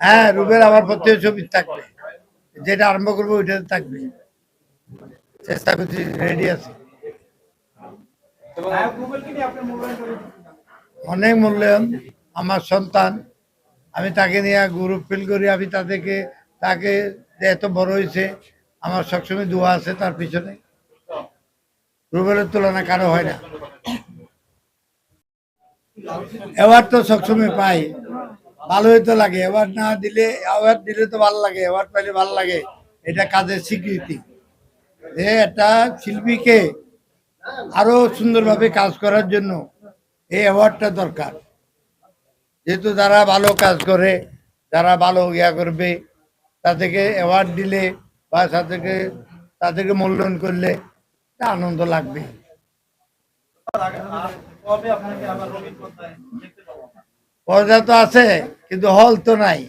হ্যাঁ রুবেল আমার প্রতি ছবি থাকবে। যেটা আরম্ভ করব ওইটাতে থাকবে। চেষ্টা করছি রেডি আছে। অনেক মূল্যায়ন আমার সন্তান। আমি তাকে নিয়ে গৌরব ফিল করি আমি তাদেরকে তাকে এত বড় হয়েছে আমার সবসময় দোয়া আছে তার পিছনে। রুবেলের তুলনা কারও হয় না। অ্যাওয়ার্ড তো সবসময় পাই। ভালোই তো লাগে। অ্যাওয়ার্ড না দিলে অ্যাওয়ার্ড দিলে তো ভালো লাগে। অ্যাওয়ার্ড পাইলে ভালো লাগে। এটা কাজের স্বীকৃতি। যে একটা শিল্পীকে আরও সুন্দরভাবে কাজ করার জন্য এই অ্যাওয়ার্ডটা দরকার। যেহেতু যারা ভালো কাজ করে, যারা ভালো ইয়া করবে, তাদেরকে অ্যাওয়ার্ড দিলে বা তাদেরকে তাদেরকে মূল্যায়ন করলে আনন্দ লাগবে। পর্দা তো আছে কিন্তু হল তো নাই।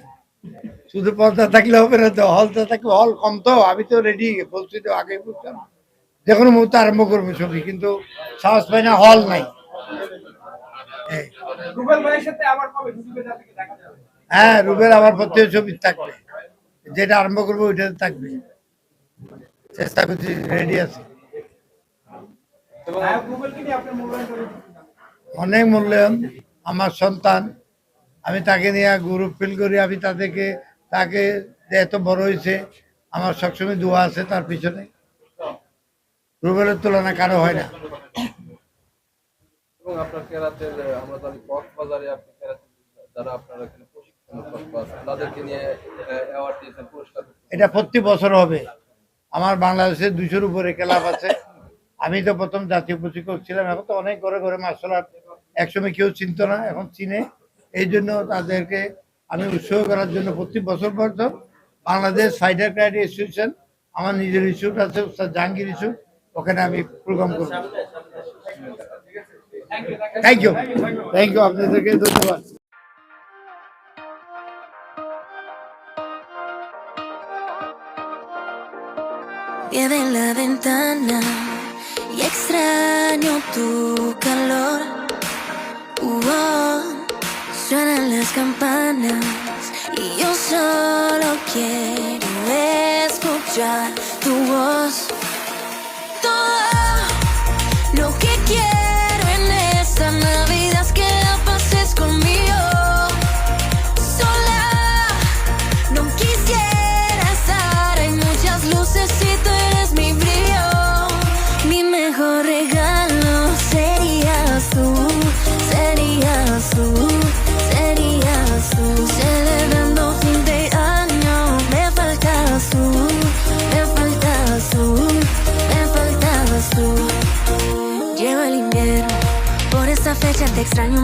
শুধু পর্দা থাকলে হবে না তো হল তো থাকলে হল কম তো আমি তো রেডি বলছি তো আগে বুঝতাম যে কোনো মুহূর্তে আরম্ভ করব ছবি কিন্তু সাহস পাই না হল নাই। রুবেল আবার হ্যাঁ রুবেল আমার প্রতি ছবি থাকবে। যেটা আরম্ভ করব ওইটাতে থাকবে। চেষ্টা করছি রেডি আছে। অনেক মূল্যায়ন আমার সন্তান। আমি তাকে নিয়ে গৌরব ফিল করি আমি তাদেরকে তাকে এত বড় হয়েছে আমার সবসময় দোয়া আছে তার পিছনে। রুবেলের তুলনা কারও হয় না। এটা প্রতি বছর হবে। আমার বাংলাদেশে দুশোর উপরে ক্লাব আছে। আমি তো প্রথম জাতীয় প্রশিক্ষক ছিলাম এখন তো অনেক ঘরে ঘরে মার্শাল আর্ট একসময় কেউ চিনতো না, এখন চিনে। এই জন্য তাদেরকে আমি উৎসাহ করার জন্য প্রতি বছর বছর বাংলাদেশ ফাইটার ক্রাইডি অ্যাসোসিয়েশন আমার নিজের ইস্যুট আছে জাহাঙ্গীর ইস্যুট ওখানে আমি প্রোগ্রাম করব। থ্যাংক ইউ থ্যাংক ইউ আপনাদেরকে ধন্যবাদ। Pie la ventana y extraño tu calor. Suenan las campanas y yo solo quiero escuchar tu voz. Tú. Llegó el invierno Por esta fecha te extraño